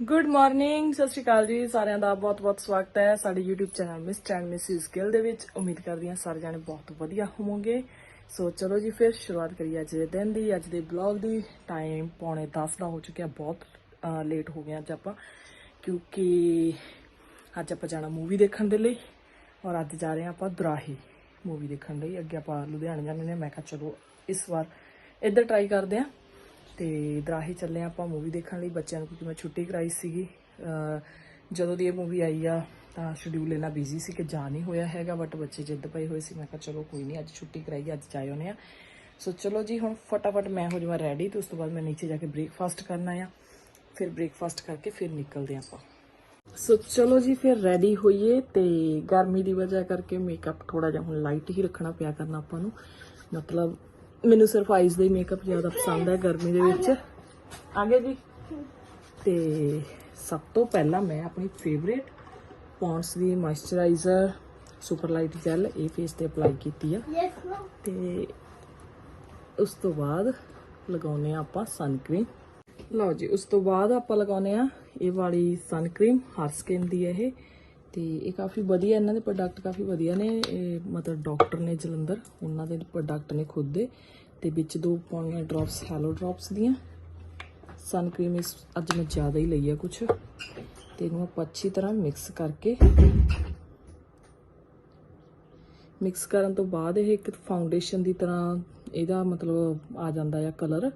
Good morning ਸਤਿ ਸ਼੍ਰੀ ਅਕਾਲ ਜੀ। ਸਾਰਿਆਂ ਦਾ ਬਹੁਤ-ਬਹੁਤ ਸਵਾਗਤ ਹੈ ਸਾਡੇ YouTube channel mister and missus Gill ਦੇ ਵਿੱਚ। ਉਮੀਦ ਕਰਦੀ ਹਾਂ ਸਾਰੇ ਜਾਣੇ ਬਹੁਤ ਵਧੀਆ ਹੋਵੋਗੇ। ਸੋ ਚਲੋ ਜੀ, ਫਿਰ ਸ਼ੁਰੂਆਤ ਕਰੀਏ ਅੱਜ ਦੇ ਦਿਨ ਦੀ। ਅੱਜ ਦੇ ਬਲੌਗ ਦੀ। ਟਾਈਮ ਪੌਣੇ 10 ਦਾ ਹੋ ਚੁੱਕਿਆ, ਬਹੁਤ ਲੇਟ ਹੋ ਗਏ ਅੱਜ ਆਪਾਂ। ਕਿਉਂਕਿ ਅੱਜ ਆਪਾਂ ਜਾਣਾ ਮੂਵੀ ਦੇਖਣ ਦੇ ਲਈ ਔਰ ਅੱਜ ਜਾ ਰਹੇ ਹਾਂ ਆਪਾਂ ਦੁਰਾਹੀ ਮੂਵੀ ਦੇਖਣ ਲਈ। ਅੱਗੇ ਆਪਾਂ ਲੁਧਿਆਣੇ ਜਾਂਦੇ ਨੇ। ਮੈਂ ਕਿਹਾ ਚਲੋ ਇਸ ਵਾਰ ਇੱਧਰ ਟਰਾਈ ਕਰਦੇ ਹਾਂ। ਤੇ ਦਰਾਹੇ ਚੱਲੇ ਆਪਾਂ ਮੂਵੀ ਦੇਖਣ ਲਈ। ਬੱਚਿਆਂ ਨੂੰ ਕਿਉਂਕਿ ਮੈਂ ਛੁੱਟੀ ਕਰਾਈ ਸੀਗੀ। ਜਦੋਂ ਦੀ ਇਹ ਮੂਵੀ ਆਈ ਆ, ਤਾਂ ਸ਼ਡਿਊਲ ਇਹਨਾਂ ਬਿਜ਼ੀ ਸੀ ਕਿ ਜਾ ਨਹੀਂ ਹੋਇਆ ਹੈਗਾ ਬਟ ਬੱਚੇ ਜਿੱਦ ਪਏ ਹੋਏ ਸੀ। ਮੈਂ ਕਿਹਾ ਚਲੋ ਕੋਈ ਨਹੀਂ, ਅੱਜ ਛੁੱਟੀ ਕਰਾਈ ਅੱਜ ਜਾਇਓ ਨੇ ਆ ਸੋ ਚਲੋ ਜੀ, ਹੁਣ ਫਟਾਫਟ ਮੈਂ ਹੋ ਜਾਵਾਂ ਰੈਡੀ ਤੇ ਉਸ ਤੋਂ ਬਾਅਦ ਮੈਂ ਨੀਚੇ ਜਾ ਕੇ ਬ੍ਰੇਕਫਾਸਟ ਕਰਨਾ ਆ ਫਿਰ ਬ੍ਰੇਕਫਾਸਟ ਕਰਕੇ ਫਿਰ ਨਿਕਲਦੇ ਆਪਾਂ। ਸੋ ਚਲੋ ਜੀ, ਫਿਰ ਰੈਡੀ ਹੋਈਏ ਤੇ ਗਰਮੀ ਦੀ ਵਜ੍ਹਾ ਕਰਕੇ ਮੇਕਅਪ ਥੋੜਾ ਜਿਹਾ ਹੁਣ ਲਾਈਟ ਹੀ ਰੱਖਣਾ ਪਿਆ ਕਰਨਾ ਆਪਾਂ ਨੂੰ। ਮਤਲਬ ਮੈਨੂੰ ਸਿਰਫ ਆਈਜ਼ ਦਾ ਹੀ ਮੇਕਅਪ ਜ਼ਿਆਦਾ ਪਸੰਦ ਹੈ ਗਰਮੀ ਦੇ ਵਿੱਚ। ਆਗੇ ਜੀ। ਤੇ ਸਭ ਤੋਂ ਪਹਿਲਾਂ ਮੈਂ ਆਪਣੀ ਫੇਵਰੇਟ ਪੌਂਡਸ ਦੀ ਮਾਇਸਚਰਾਈਜ਼ਰ ਸੁਪਰ ਲਾਈਟ ਜੈਲ ਇਹ ਫੇਸ ਤੇ ਅਪਲਾਈ ਕੀਤੀ ਆ। ਤੇ ਉਸ ਤੋਂ ਬਾਅਦ ਲਗਾਉਨੇ ਆ ਆਪਾਂ ਸਨ ਕਰੀਮ ਲਓ ਜੀ ਉਸ ਤੋਂ ਬਾਅਦ ਆਪਾਂ ਲਗਾਉਨੇ ਆ ਇਹ ਵਾਲੀ ਸਨ ਕਰੀਮ ਹਰ ਸਕਿਨ ਦੀ ਹੈ ਇਹ। ਤੇ ਇਹ ਕਾਫੀ ਵਧੀਆ ਇਹਨਾਂ ਦੇ ਪ੍ਰੋਡਕਟ ਕਾਫੀ ਵਧੀਆ ਨੇ। ਇਹ ਮਤਲਬ ਡਾਕਟਰ ਨੇ ਜਲੰਧਰ, ਉਹਨਾਂ ਦੇ ਪ੍ਰੋਡਕਟ ਨੇ ਖੁਦ ਦੇ ਤੇ ਵਿੱਚ ਦੋ ਪਾਉਣੀਆਂ ਡ੍ਰੌਪਸ ਹੈਲੋ ਡ੍ਰੌਪਸ ਦੀਆਂ। ਸਨ ਕਰੀਮ ਇਸ ਅੱਜ ਮੈਂ ਜ਼ਿਆਦਾ ਹੀ ਲਈ ਆ ਕੁਝ ਤੇ ਇਹਨੂੰ ਆਪਾਂ ਅੱਛੀ ਤਰ੍ਹਾਂ ਮਿਕਸ ਕਰਕੇ ਮਿਕਸ ਕਰਨ ਤੋਂ ਬਾਅਦ ਇਹ ਇੱਕ ਫਾਊਂਡੇਸ਼ਨ ਦੀ ਤਰ੍ਹਾਂ ਇਹਦਾ ਮਤਲਬ ਆ ਜਾਂਦਾ ਆ ਕਲਰ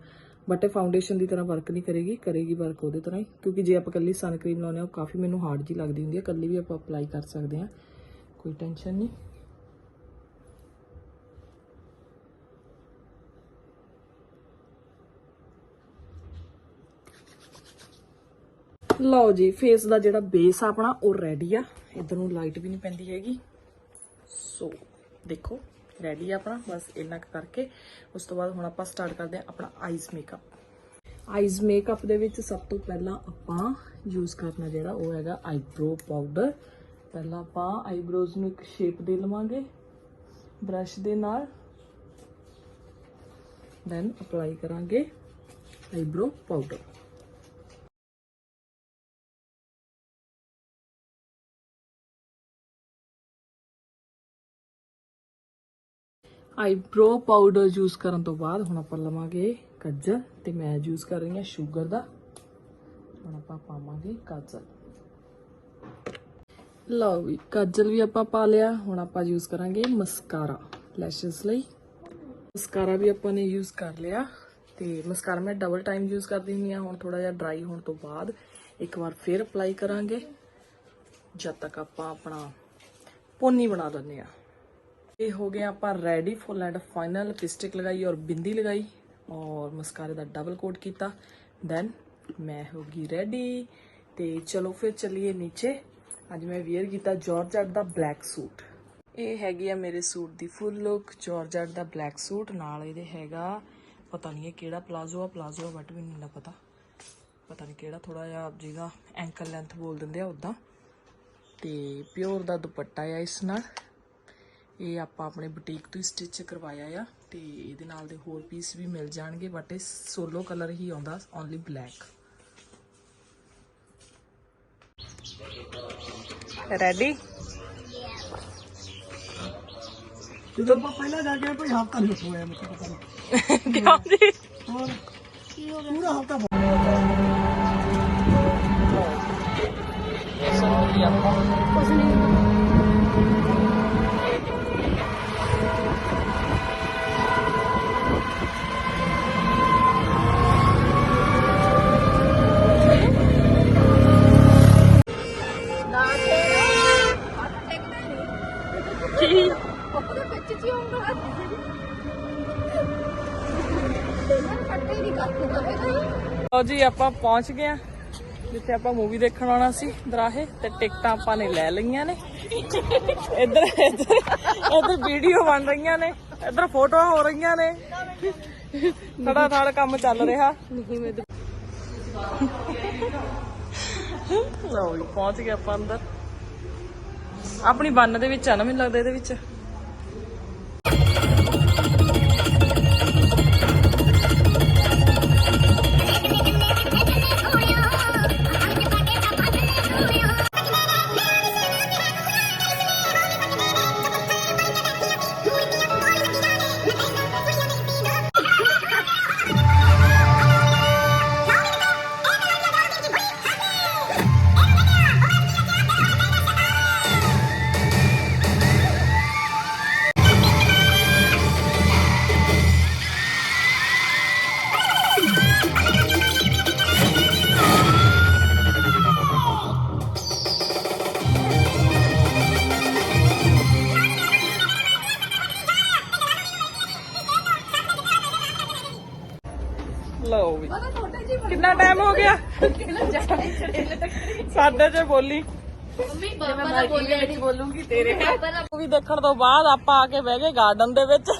ਬਟ ਇਹ ਫਾਊਂਡੇਸ਼ਨ ਦੀ ਤਰ੍ਹਾਂ ਵਰਕ ਨਹੀਂ ਕਰੇਗੀ ਕਰੇਗੀ ਵਰਕ ਉਹਦੇ ਤਰ੍ਹਾਂ ਹੀ। ਕਿਉਂਕਿ ਜੇ ਆਪਾਂ ਕੱਲੀ ਸਨ ਕਰੀਮ ਲਾਉਂਦੇ ਆ ਉਹ ਕਾਫੀ ਮੈਨੂੰ ਹਾਰਡ ਜੀ ਲੱਗਦੀ ਹੁੰਦੀ ਹੈ ਕੱਲੀ ਵੀ ਆਪਾਂ ਅਪਲਾਈ ਕਰ ਸਕਦੇ ਆ ਕੋਈ ਟੈਨਸ਼ਨ ਨਹੀਂ। ਲਓ ਜੀ ਫੇਸ ਦਾ ਜਿਹੜਾ ਬੇਸ ਆ ਆਪਣਾ, ਉਹ ਰੈਡੀ ਆ। ਇਧਰ ਨੂੰ ਲਾਈਟ ਵੀ ਨਹੀਂ ਪੈਂਦੀ ਹੈਗੀ। ਸੋ ਦੇਖੋ। ਰੈਡੀ ਆ ਆਪਣਾ, ਬਸ ਇੰਨਾ ਕੁ ਕਰਕੇ। ਉਸ ਤੋਂ ਬਾਅਦ ਹੁਣ ਆਪਾਂ ਸਟਾਰਟ ਕਰਦੇ ਆ ਆਪਣਾ ਆਈਜ਼ ਮੇਕਅਪ ਆਈਜ਼ ਮੇਕਅਪ ਦੇ ਵਿੱਚ ਸਭ ਤੋਂ ਪਹਿਲਾਂ ਆਪਾਂ ਯੂਜ਼ ਕਰਨਾ ਜਿਹੜਾ ਉਹ ਹੈਗਾ ਆਈਬ੍ਰੋ ਪਾਊਡਰ ਪਹਿਲਾਂ ਆਪਾਂ ਆਈਬ੍ਰੋਜ਼ ਨੂੰ ਇੱਕ ਸ਼ੇਪ ਦੇ ਲਵਾਂਗੇ ਬ੍ਰਸ਼ ਦੇ ਨਾਲ। ਦੈਨ ਅਪਲਾਈ ਕਰਾਂਗੇ eyebrow powder eyebrow powder use ਕਰਨ ਤੋਂ ਬਾਅਦ ਹੁਣ ਆਪਾਂ ਲਵਾਂਗੇ ਕੱਜਲ ਤੇ ਮੈਂ ਯੂਜ਼ ਕਰ ਰਹੀ ਹਾਂ ਸ਼ੂਗਰ ਦਾ। ਹੁਣ ਆਪਾਂ ਪਾਵਾਂਗੇ ਕਾਜਲ ਲਓ ਵੀ ਕਾਜਲ ਵੀ ਆਪਾਂ ਪਾ ਲਿਆ। ਹੁਣ ਆਪਾਂ ਯੂਜ਼ ਕਰਾਂਗੇ ਮਸਕਾਰਾ, ਲੈਸ਼ਸ ਲਈ। ਮਸਕਾਰਾ ਵੀ ਆਪਾਂ ਨੇ ਯੂਜ਼ ਕਰ ਲਿਆ ਤੇ ਮਸਕਾਰਾ ਮੈਂ ਡਬਲ ਟਾਈਮ ਯੂਜ਼ ਕਰਦੀ ਹੁੰਦੀ ਹਾਂ। ਹੁਣ ਥੋੜਾ ਜਿਹਾ ਡਰਾਈ ਹੋਣ ਤੋਂ ਬਾਅਦ ਇੱਕ ਵਾਰ ਫਿਰ ਅਪਲਾਈ ਕਰਾਂਗੇ। ਜਦ ਤੱਕ ਆਪਾਂ ਆਪਣਾ ਪੋਨੀ ਬਣਾ ਦਿੰਦੇ ਆ ਇਹ ਹੋ ਗਿਆ ਆਪਾਂ ready full and final lipstick ਲਗਾਈ ਔਰ ਬਿੰਦੀ ਲਗਾਈ ਔਰ ਮਸਕਾਰੇ ਦਾ ਡਬਲ ਕੋਟ ਕੀਤਾ। ਦੈਨ ਮੈਂ ਹੋ ਗਈ ਰੈਡੀ ਤੇ ਚਲੋ ਫਿਰ ਚੱਲੀਏ ਨੀਚੇ। ਅੱਜ ਮੈਂ ਵੇਅਰ ਕੀਤਾ ਜਾਰਜਟ ਦਾ ਬਲੈਕ ਸੂਟ ਇਹ ਹੈਗੀ ਆ ਮੇਰੇ ਸੂਟ ਦੀ ਫੁੱਲ ਲੁੱਕ ਜਾਰਜਟ ਦਾ ਬਲੈਕ ਸੂਟ ਨਾਲ ਇਹਦੇ ਹੈਗਾ, ਪਤਾ ਨਹੀਂ ਇਹ ਕਿਹੜਾ ਪਲਾਜ਼ੋ ਆ ਪਲਾਜ਼ੋ ਬਟ ਵੀ ਨਹੀਂ ਪਤਾ। ਪਤਾ ਨਹੀਂ ਕਿਹੜਾ ਥੋੜਾ ਜਿਹਾ ਜਿਹਦਾ ਐਂਕਲ ਲੈਂਥ ਬੋਲ ਦਿੰਦੇ ਆ ਉਦਾਂ ਤੇ ਪਿਓਰ ਦਾ ਦੁਪੱਟਾ ਆ ਇਸ ਨਾਲ। ਇਹ ਆਪਾਂ ਆਪਣੇ ਬੁਟੀਕ ਤੋਂ ਸਟਿਚ ਕਰਵਾਇਆ ਆ ਤੇ ਇਹਦੇ ਨਾਲ ਦੇ ਹੋਰ ਪੀਸ ਵੀ ਮਿਲ ਜਾਣਗੇ ਬਟ ਇਹ ਸੋਲੋ ਕਲਰ ਹੀ ਆਉਂਦਾ ਓਨਲੀ ਬਲੈਕ ਰੈਡੀ ਜਦੋਂ ਆਪਾਂ ਪਹਿਲਾਂ ਜਾ ਕੇ ਕੋਈ ਹਫਤਾ ਨਹੀਂ ਸੋਇਆ ਮੈਨੂੰ ਪਤਾ ਨਹੀਂ। ਕਿਉਂ ਜੀ? ਹੋਰ ਪੂਰਾ ਹਫਤਾ ਕੀ ਲਓ ਜੀ, ਆਪਾਂ ਪਹੁੰਚ ਗਏ ਆ ਜਿੱਥੇ ਆਪਾਂ ਮੂਵੀ ਦੇਖਣ ਆਉਣਾ ਸੀ, ਦਰਾਹੇ, ਤੇ ਟਿਕਟਾਂ ਆਪਾਂ ਨੇ ਲੈ ਲਈਆਂ ਨੇ। ਇੱਧਰ ਇੱਧਰ ਇੱਧਰ ਵੀਡੀਓ ਬਣ ਰਹੀਆਂ ਨੇ, ਇੱਧਰ ਫੋਟੋਆਂ ਹੋ ਰਹੀਆਂ ਨੇ। ਥੜਾ ਥੜ ਕੰਮ ਚੱਲ ਰਿਹਾ। ਨਹੀਂ ਮੈਂ ਲਓ ਪਹੁੰਚ ਗਏ ਆਪਾਂ ਅੰਦਰ। ਆਪਣੀ ਬੰਨ ਦੇ ਵਿੱਚ ਆ ਨਾ, ਮੈਨੂੰ ਲੱਗਦਾ ਇਹਦੇ ਵਿੱਚ। ਹੋ ਗਿਆ। ਸਾਡੇ ਚ ਬੋਲੀ। ਮੰਮੀ ਬਾਬਾ ਦਾ ਬੋਲਿਆ ਨਹੀਂ ਬੋਲੂਗੀ ਤੇਰੇ। ਵੀ ਦੇਖਣ ਤੋਂ ਬਾਅਦ ਆਪਾਂ ਆ ਕੇ ਬਹਿ ਗਏ ਗਾਰਡਨ ਦੇ ਵਿੱਚ।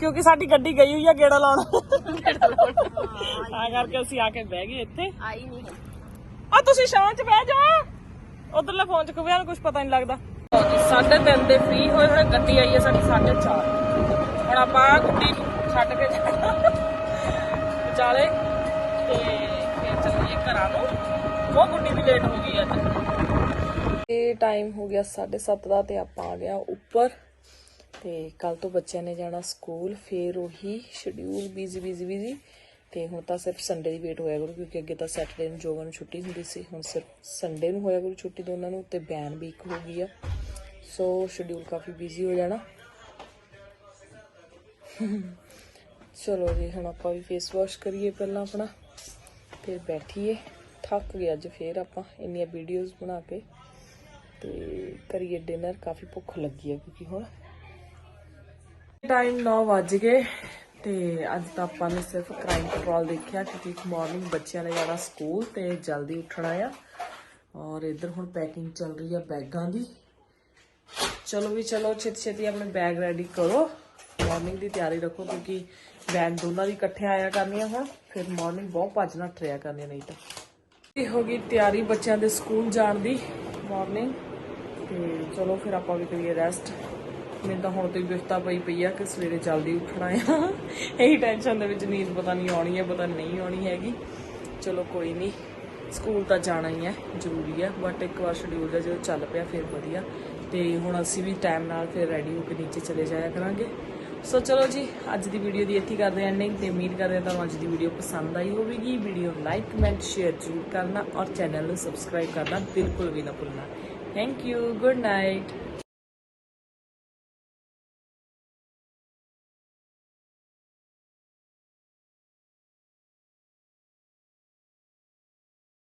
ਕਿਉਂਕਿ ਸਾਡੀ ਗੱਡੀ ਗਈ ਹੋਈ ਆ ਗੇੜਾ ਲਾਉਣ। ਆ ਕਰਕੇ ਅਸੀਂ ਆ ਕੇ ਬਹਿ ਗਏ ਇੱਥੇ। ਆਈ ਨਹੀਂ ਆ ਤੁਸੀਂ ਛਾਂ 'ਚ ਬਹਿ ਜਾਓ। ਉਧਰਲੇ ਫੋਨ 'ਚ ਕੁਵਿਆਂ ਨੂੰ ਕੁਝ ਪਤਾ ਨਹੀਂ ਲੱਗਦਾ। ਸਾਢੇ ਤਿੰਨ ਦੇ ਫ੍ਰੀ ਹੋਏ ਹੋਏ ਗੱਡੀ ਆਈ ਹੈ ਸਾਡੀ ਸਾਢੇ ਚਾਰ। ਹੁਣ ਆਪਾਂ ਗੁੱਡੀ ਛੱਡ ਕੇ ਜਾਣਾ। ਵਿਚਾਲੇ ਘਰਾਂ ਨੂੰ ਉਹ ਗੁੱਡੀ ਵੀ ਲੇਟ ਹੋ ਗਈ ਅੱਜ। ਇਹ ਟਾਈਮ ਹੋ ਗਿਆ 7:30 ਦਾ ਤੇ ਆਪਾਂ ਆ ਗਿਆ ਉੱਪਰ। ਤੇ ਕੱਲ ਤੋਂ ਬੱਚਿਆਂ ਨੇ ਜਾਣਾ ਸਕੂਲ, ਫੇਰ ਉਹੀ ਸ਼ਡਿਊਲ ਬਿਜ਼ੀ ਬਿਜ਼ੀ ਬਿਜ਼ੀ ਤੇ ਹੁਣ ਤਾਂ ਸਿਰਫ ਸੰਡੇ ਦੀ ਵੇਟ ਹੋਇਆ ਕਰੂ, ਕਿਉਂਕਿ ਅੱਗੇ ਤਾਂ ਸੈਟਰਡੇ ਨੂੰ ਜੋਗਨ ਨੂੰ ਛੁੱਟੀ ਹੁੰਦੀ ਸੀ। ਹੁਣ ਸਿਰਫ ਸੰਡੇ ਨੂੰ ਹੋਇਆ ਕਰੂ ਛੁੱਟੀ ਦੋਨਾਂ ਨੂੰ, ਤੇ ਬੈਨ ਵੀ ਇੱਕ ਹੋ ਗਈ ਆ। ਸੋ ਸ਼ਡਿਊਲ ਕਾਫੀ ਬਿਜ਼ੀ ਹੋ ਜਾਣਾ। ਚਲੋ ਜੀ, ਹੁਣ ਆਪਾਂ ਵੀ ਫੇਸ ਵਾਸ਼ ਕਰੀਏ ਪਹਿਲਾਂ ਆਪਣਾ। ਫਿਰ ਬੈਠੀਏ, ਥੱਕ ਗਏ ਅੱਜ ਫੇਰ ਆਪਾਂ ਇੰਨੀਆਂ ਵੀਡੀਓਜ਼ ਬਣਾ ਕੇ ਤੇ ਕਰੀਏ ਡਿਨਰ ਕਾਫੀ ਭੁੱਖ ਲੱਗੀ ਹੈ ਕਿਉਂਕਿ ਹੁਣ। ਟਾਈਮ 9 ਵੱਜ ਗਏ ਤੇ ਅੱਜ ਤਾਂ ਆਪਾਂ ਨੇ ਸਿਰਫ ਕ੍ਰਾਈਮ ਪੈਟਰੋਲ ਦੇਖਿਆ ਕਿਉਂਕਿ ਮਾਰਨਿੰਗ ਬੱਚਿਆਂ ਨੇ ਜਾਣਾ ਸਕੂਲ ਤੇ ਜਲਦੀ ਉੱਠਣਾ ਆ। ਔਰ ਇੱਧਰ ਹੁਣ ਪੈਕਿੰਗ ਚੱਲ ਰਹੀ ਆ ਬੈਗਾਂ ਦੀ। ਚਲੋ ਵੀ ਚਲੋ, ਛੇਤੀ ਛੇਤੀ ਆਪਣੇ ਬੈਗ ਰੈਡੀ ਕਰੋ। ਮਾਰਨਿੰਗ ਦੀ ਤਿਆਰੀ ਰੱਖੋ ਕਿਉਂਕਿ ਬੈਗ ਦੋਨਾਂ ਦੀ ਇਕੱਠੇ ਆਇਆ ਕਰਨੀਆਂ ਹੁਣ। ਫਿਰ ਮਾਰਨਿੰਗ ਬਹੁਤ ਭੱਜ ਨੱਠ ਰਿਆ ਕਰਨੀਆਂ ਨਹੀਂ ਤਾਂ। ਇਹ ਹੋ ਗਈ ਤਿਆਰੀ ਬੱਚਿਆਂ ਦੇ ਸਕੂਲ ਜਾਣ ਦੀ ਮਾਰਨਿੰਗ ਤੇ ਚਲੋ ਫਿਰ ਆਪਾਂ ਵੀ ਕਰੀਏ ਰੈਸਟ ਮੈਨੂੰ ਤਾਂ ਹੁਣ ਤੋਂ ਹੀ ਬਿਫਤਾ ਪਈ ਪਈ ਆ ਕਿ ਸਵੇਰੇ ਜਲਦੀ ਉੱਠਣਾ ਆ। ਇਹੀ ਟੈਨਸ਼ਨ ਦੇ ਵਿੱਚ ਨੀਂਦ ਪਤਾ ਨਹੀਂ ਆਉਣੀ ਹੈ, ਪਤਾ ਨਹੀਂ ਆਉਣੀ ਹੈਗੀ। ਚਲੋ ਕੋਈ ਨਹੀਂ, ਸਕੂਲ ਤਾਂ ਜਾਣਾ ਹੀ ਹੈ, ਜ਼ਰੂਰੀ ਹੈ। ਬਟ ਇੱਕ ਵਾਰ ਸ਼ਡਿਊਲ ਦਾ ਜਦੋਂ ਚੱਲ ਪਿਆ ਫਿਰ ਵਧੀਆ। ਤੇ ਹੁਣ ਅਸੀਂ ਵੀ ਟਾਈਮ ਨਾਲ ਫਿਰ ਰੈਡੀ ਹੋ ਕੇ ਨੀਚੇ ਚਲੇ ਜਾਇਆ ਕਰਾਂਗੇ। ਸੋ ਚਲੋ ਜੀ, ਅੱਜ ਦੀ ਵੀਡੀਓ ਦੀ ਇੱਥੇ ਕਰਦੇ ਹਾਂ ਐਂਡਿੰਗ ਤੇ ਉਮੀਦ ਕਰਦੇ ਹਾਂ ਤੁਹਾਨੂੰ ਅੱਜ ਦੀ ਵੀਡੀਓ ਪਸੰਦ ਆਈ ਹੋਵੇਗੀ। ਵੀਡੀਓ ਲਾਈਕ ਕਮੈਂਟ ਸ਼ੇਅਰ ਜ਼ਰੂਰ ਕਰਨਾ ਔਰ ਚੈਨਲ ਨੂੰ ਸਬਸਕ੍ਰਾਈਬ ਕਰਨਾ ਬਿਲਕੁਲ ਵੀ ਨਾ ਭੁੱਲਣਾ। Thank you good night